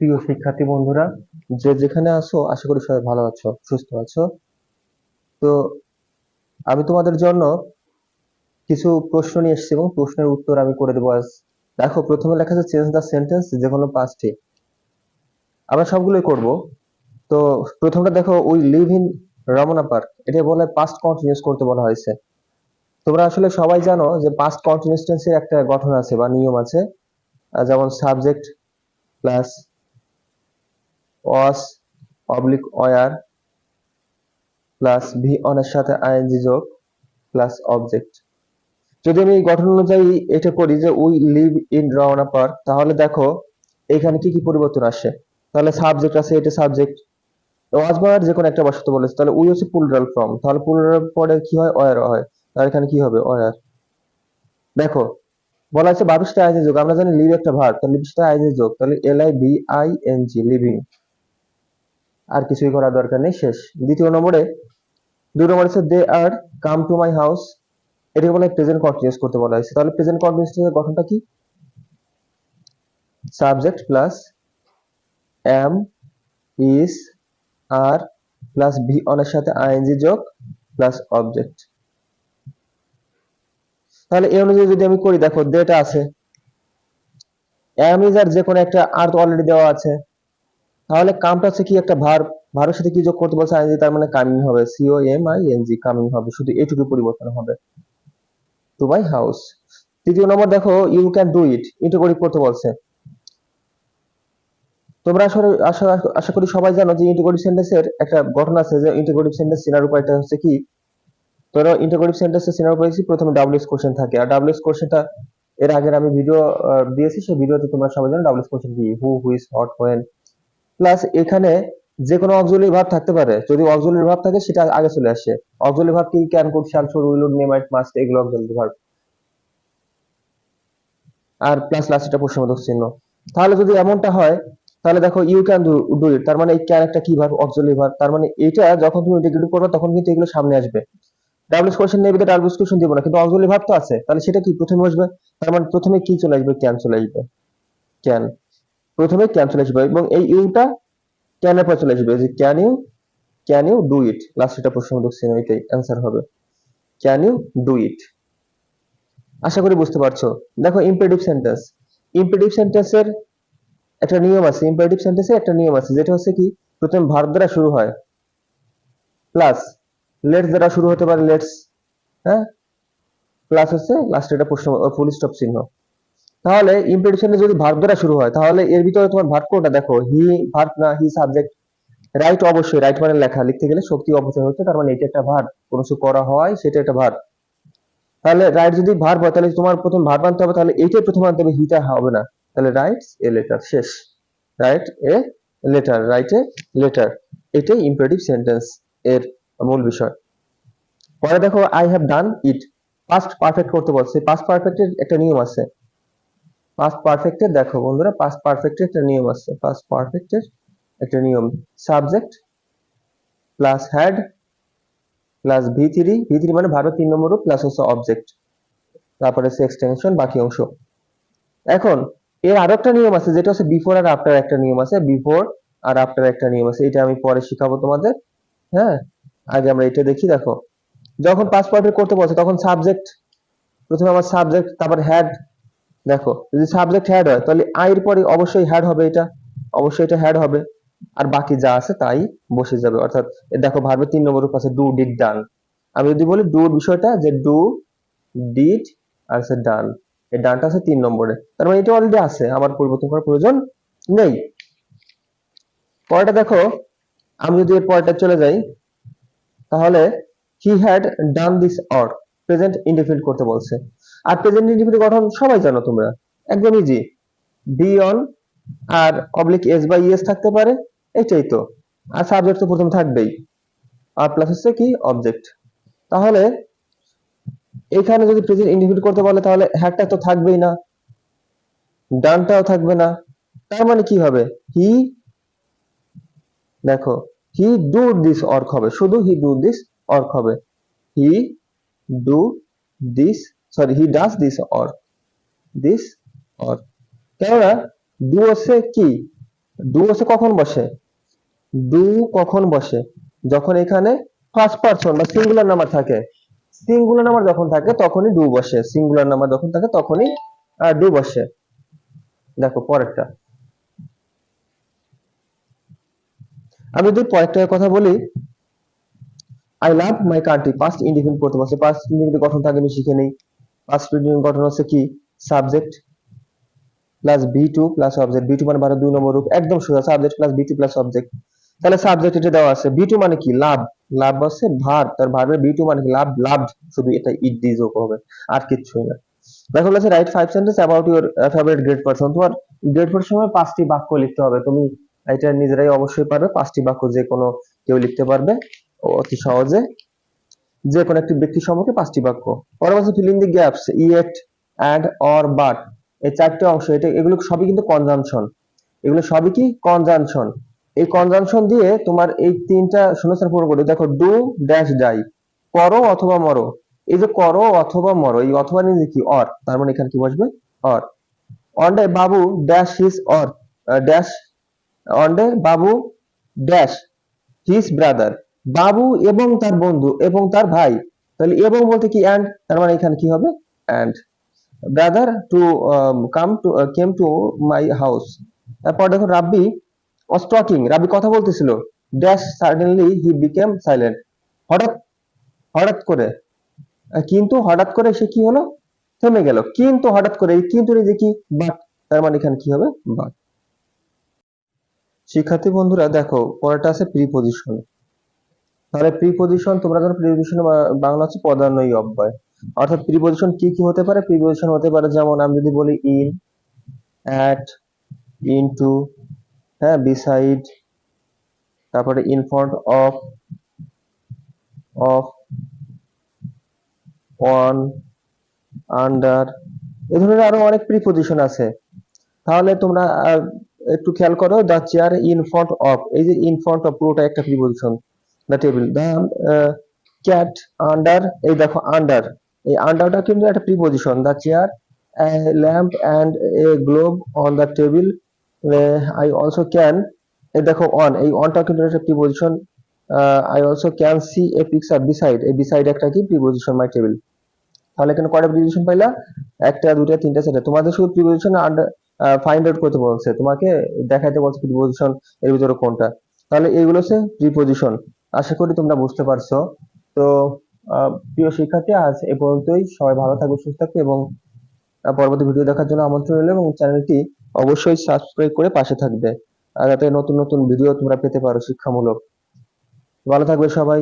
প্রিয় শিক্ষার্থী বন্ধুরা, যে যেখানে আছো, আশা করি সবাই ভালো আছো, সুস্থ আছো। তো আমি তোমাদের জন্য কিছু প্রশ্ন নিয়ে এসেছি এবং প্রশ্নের উত্তর আমি করে দেবো আজ। দেখো, প্রথমে লেখা আছে চেঞ্জ দ্য সেন্টেন্স যে কোনো পাঁচটি। আমরা সবগুলোই করব। তো প্রথমটা দেখো we live in Ramna park এটা বলে পাস্ট কন্টিনিউস করতে বলা হয়েছে। তোমরা আসলে সবাই জানো যে পাস্ট কন্টিনিউয়াস টেন্সের একটা গঠন আছে বা নিয়ম আছে। যেমন subject plus was oblique were plus V অনের সাথে আইএনজি যোগ প্লাস অবজেক্ট যদি আমি গঠন অনুযায়ী এটা করি যে we live in Ramna park, তাহলে দেখো এখানে কি কি পরিবর্তন আসে। তাহলে সাবজেক্ট আছে, এটা সাবজেক্ট ওয়াজ বার যে কোনো একটা বসাতে বলেছে, তাহলে উই হচ্ছে প্লুরাল ফর্ম তাহলে প্লুরাল পরে কি হয়? ওয়ার হয়। তাহলে এখানে কি হবে? ওয়ার দেখো, বলা আছে বাবিশটা আইজে যোগ। আমরা জানি লিভ একটা ভার্ব তাহলে লিভিশটা আইজে যোগ। তাহলে L I V I N G living আর কিছুই করার দরকার নেই, শেষ। দ্বিতীয় নম্বরে, দুই নম্বরে হচ্ছে দে আর কাম টু মাই হাউস এটাকে বলে প্রেজেন্ট কন্টিনিউয়াস করতে বলা হয়েছে। তাহলে প্রেজেন্ট কন্টিনিউয়াস এর গঠনটা কি? Subject plus am is are plus V অনের সাথে আইএনজি যোগ প্লাস অবজেক্ট তাহলে এই অনুযায়ী যদি আমি করি, দেখো দেটা আছে। এম ইজ আর যে কোনো একটা আর তো অলরেডি দেওয়া আছে। তাহলে কামটা হচ্ছে কি একটা ভার ভারের সাথে কি যোগ করতে বলছে? আইএনজি, তার মানে কামিং হবে। C O M I N G coming হবে। শুধু এইটুকু পরিবর্তন হবে। টু মাই হাউস তৃতীয় নম্বর দেখো you can do it interrogative করতে বলছে। তোমরা আসলে আশা করি সবাই জানো যে ইন্টিগ্রেটিভ সেন্টেন্সের একটা গঠন আছে যে ইন্টিগ্রেটিভ সেন্টেন্স চেনার উপায়টা হচ্ছে কি? ধরো ইন্টিগ্রেটিভ সেন্টেন্সের চেনার উপায় হচ্ছে প্রথমে ডাব্লিউএস কোশ্চেন থাকে। আর ডাব্লিউএস কোশ্চেনটা এর আগের আমি ভিডিও দিয়েছি। সেই ভিডিওতে তোমরা সবাই জানো ডাব্লিউএস কোশ্চেন কি? Who which what when plus এখানে যে কোনো অক্সিলারি ভার্ব থাকতে পারে। যদি অক্সিলারি ভার্ব থাকে, সেটা আগে চলে আসে। অক্সিলারি ভার্ব কি? Can could shall should will would may might must এগুলো অক্সিলারি ভার্ব আর প্লাস লাস্ট এটা প্রশ্নবোধক চিহ্ন। তাহলে যদি এমনটা হয়, তাহলে দেখো ইউ ক্যান ডু ইট তার মানে এই ক্যান একটা কি ভার্ব অক্সিলারি ভার্ব তার মানে এটা যখন তুমি ইন্টিগ্রেট করবে, তখন কিন্তু এগুলো সামনে আসবে। ডাব্লিউএস কোশ্চেন নেবে তো ডাব্লিউএস কোশ্চেন দিব না, কিন্তু অক্সিলারি ভার্ব তো আছে। তাহলে সেটা কি? প্রথমে আসবে তার মানে প্রথমে কি চলে আসবে? ক্যান চলে আসবে। ক্যান প্রথমে ক্যান চলে আসবে এবং এই ইউটা ক্যান এর পর চলে আসবে। যে can you can you do it last এটা প্রশ্নবোধক চিহ্ন এটাই অ্যান্সার হবে। ক্যান ইউ ডু ইট আশা করি বুঝতে পারছ। দেখো ইম্পেরেটিভ সেন্টেন্স ইম্পেরেটিভ সেন্টেন্সের একটা নিয়ম আছে। ইম্পেরেটিভ সেন্টেন্সের একটা নিয়ম আছে, যেটা হচ্ছে কি? প্রথম ভার্ব দ্বারা শুরু হয়। প্লাস লেটস দ্বারা শুরু হতে পারে লেটস হ্যাঁ? প্লাস হচ্ছে লাস্টে এটা প্রশ্ন ফুল স্টপ চিহ্ন। তাহলে ইম্পেরেটিভ যদি ভার্ব দ্বারা শুরু হয়, তাহলে এর ভিতরে তোমার ভার্ব কোনটা? দেখো হি ভার্ব না হি সাবজেক্ট রাইট অবশ্যই রাইট মানে লেখা, লিখতে গেলে শক্তি অপচয় হচ্ছে, তার মানে এটা একটা ভার্ব কোনো কিছু করা হয়, সেটা একটা ভার্ব তাহলে রাইট যদি ভার্ব হয়, তাহলে তোমার প্রথম ভার্ব আনতে হবে, তাহলে এইটাই প্রথম আনতে হবে হিটা হবে না। তাহলে রাইটস এ লেটার শেষ। Write a letter write a letter এটাই ইম্পারেটিভ সেন্টেন্স এর মূল বিষয়। পরে দেখো I have done it past perfect করতে বলছে পাস্ট পারফেক্টের একটা নিয়ম আছে। পাস্ট পারফেক্টের দেখো বন্ধুরা পাস্ট পারফেক্টের একটা নিয়ম আছে। পাস্ট পারফেক্টের একটা নিয়ম। Subject plus had plus V three V three মানে ভারত তিন নম্বর রূপ প্লাস হচ্ছে অবজেক্ট তারপরে হচ্ছে এক্সটেনশন বাকি অংশ। এখন, এর আরও একটা নিয়ম আছে, যেটা হচ্ছে বিফোর আর আফটার একটা নিয়ম আছে। বিফোর আর আফটার একটা নিয়ম আছে। এটা আমি পরে শিখাবো তোমাদের। হ্যাঁ? আগে আমরা এটা দেখি, দেখো। যখন পাস পারফেক্ট করতে বলছে, তখন সাবজেক্ট প্রথমে আমার সাবজেক্ট তারপর হ্যাড দেখো, যদি সাবজেক্ট হ্যাড হয়, তাহলে আইয়ের পরে অবশ্যই হ্যাড হবে এটা। অবশ্যই এটা হ্যাড হবে। আর বাকি যা আছে তাই বসে যাবে। অর্থাৎ দেখো ভার্বের তিন নম্বর আছে ডু ডিড ডান আমি যদি বলি ডু বিষয়টা, যে ডু ডিড আর আছে ডান এই ডানটা আছে তিন নম্বরে। তার মানে এটা অলরেডি আছে। আমার পরিবর্তন করার প্রয়োজন নেই। পরেরটা দেখো, আমি যদি এর পরেরটা চলে যাই, তাহলে he had done this or present indefinite করতে বলছে। আর প্রেজেন্ট ইনডিফিনিট গঠন সবাই জানো তোমরা। একদম easy B on R oblique S বা ইএস থাকতে পারে এটাই তো। আর সাবজেক্ট তো প্রথম থাকবেই। আর প্লাস হচ্ছে কি? অবজেক্ট তাহলে এখানে যদি প্রেজেন্ট ইন্ডিফিনিট করতে বলে, তাহলে হ্যাডটা তো থাকবেই না। ডানটাও থাকবে না। তার মানে কি হবে? হি দেখো হি ডু দিস অর্ক হবে। শুধু হি ডু দিস অর্ক হবে। He do this sorry he does this work this work কেননা ডু হচ্ছে কি ডু হচ্ছে কখন বসে? ডু কখন বসে? যখন এখানে ফার্স্ট পারসন বা সিঙ্গুলার নাম্বার থাকে। সিঙ্গুলার নাম্বার যখন থাকে, তখনই ডু বসে। সিঙ্গুলার নাম্বার যখন থাকে, তখনই ডু বসে। দেখো, পরেরটা। আমি যদি পরেরটার কথা বলি I love my country past independent করতে পারছে পাস্ট ইন্ডিপেন্ডেন্ট গঠন থাকে, আমি শিখে নেই। পাস্ট ইন্ডিপেন্ডেন্ট গঠন হচ্ছে কি? Subject plus V two plus object V two মানে বারো, দুই নম্বর রূপ, একদম সোজা। Subject plus V two plus object তাহলে সাবজেক্ট এটা দেওয়া আছে। বি টু মানে কি? লাভ। লাভ হচ্ছে ভার। তার ভার্বের বি টু মানে কি? লাভ লাভ শুধু এটা ইট দিয়ে যোগ হবে। আর কিচ্ছুই না। দেখো বলেছে write five sentence about your favourite great person তোমার গ্রেট পারসন সময় পাঁচটি বাক্য লিখতে হবে। তুমি এটা নিজেরাই অবশ্যই পারবে। পাঁচটি বাক্য যে কোনো কেউ লিখতে পারবে। অতি সহজে। যে কোনো একটি ব্যক্তি সম্পর্কে পাঁচটি বাক্য। পরবর্তী fill in the gaps yet and or but এই চারটে অংশ, এটা, এগুলো সবই কিন্তু কনজাংশন এগুলো সবই কি? কনজাংশন এই কনজাংশন দিয়ে তোমার এই তিনটা শূন্যস্থান পূরণ করে। দেখো ডু ড্যাশ ডাই করো অথবা মরো। এই যে করো অথবা মরো, এই অথবা নিয়ে কি? অর তার মানে এখানে কি বসবে? অর অন্ডে বাবু ড্যাশ হিজ অর ড্যাশ অন্ডে বাবু ড্যাশ হিজ ব্রাদার বাবু এবং তার বন্ধু এবং তার ভাই। তাহলে এবং বলতে কি অ্যান্ড তার মানে এখানে কি হবে? And brother to come to came to my house তারপর দেখো রাব্বি was talking রাব্বি কথা বলতেছিল। Dash suddenly he became silent হঠাৎ হঠাৎ করে। কিন্তু হঠাৎ করে সে কি হলো? থেমে গেল। কিন্তু হঠাৎ করে, কিন্তু যে কি? বাট তার মানে এখানে কি হবে? বাট শিক্ষার্থী বন্ধুরা দেখো, পরেরটা আছে প্রিপোজিশন তাহলে প্রিপোজিশন তোমরা জানো প্রিপোজিশন বাংলা হচ্ছে পদান্বয়ী অব্যয় অর্থাৎ প্রিপোজিশন কি কি হতে পারে? প্রিপোজিশন হতে পারে যেমন আমি যদি বলি ইন অ্যাট ইনটু হ্যাঁ বিসাইড তারপরে in front of of on under এ ধরনের আরও অনেক প্রিপোজিশন আছে। তাহলে তোমরা একটু খেয়াল করো the chair in front of এই যে ইন ফ্রন্ট অফ পুরোটা একটা preposition the table the cat under এই দেখো আন্ডার এই আন্ডারটা কিন্তু একটা preposition the chair lamp and a globe on the table I also can এই দেখো অন এই অনটা কিন্তু একটা preposition I also can see a picture beside এই বিসাইড একটা কি? প্রিপোজিশন মাই টেবিল তাহলে এখানে কয়টা প্রিপোজিশন পাইলা? একটা দুটা তিনটা, চারটা। তোমাদের শুধু প্রিপোজিশন আন্ডার ফাইন্ড আউট করতে বলছে। তোমাকে দেখাইতে বলছে প্রিপোজিশন এর ভিতরে কোনটা। তাহলে এইগুলো হচ্ছে প্রিপোজিশন আশা করি তোমরা বুঝতে পারছ। তো প্রিয় শিক্ষার্থী, আজ এ পর্যন্তই। সবাই ভালো থাকবে সুস্থ থাকবে এবং পরবর্তী ভিডিও দেখার জন্য আমন্ত্রণ রইল এবং চ্যানেলটি অবশ্যই সাবস্ক্রাইব করে পাশে থাকবে। আর যাতে নতুন নতুন ভিডিও তোমরা পেতে পারো শিক্ষামূলক। ভালো থাকবে সবাই।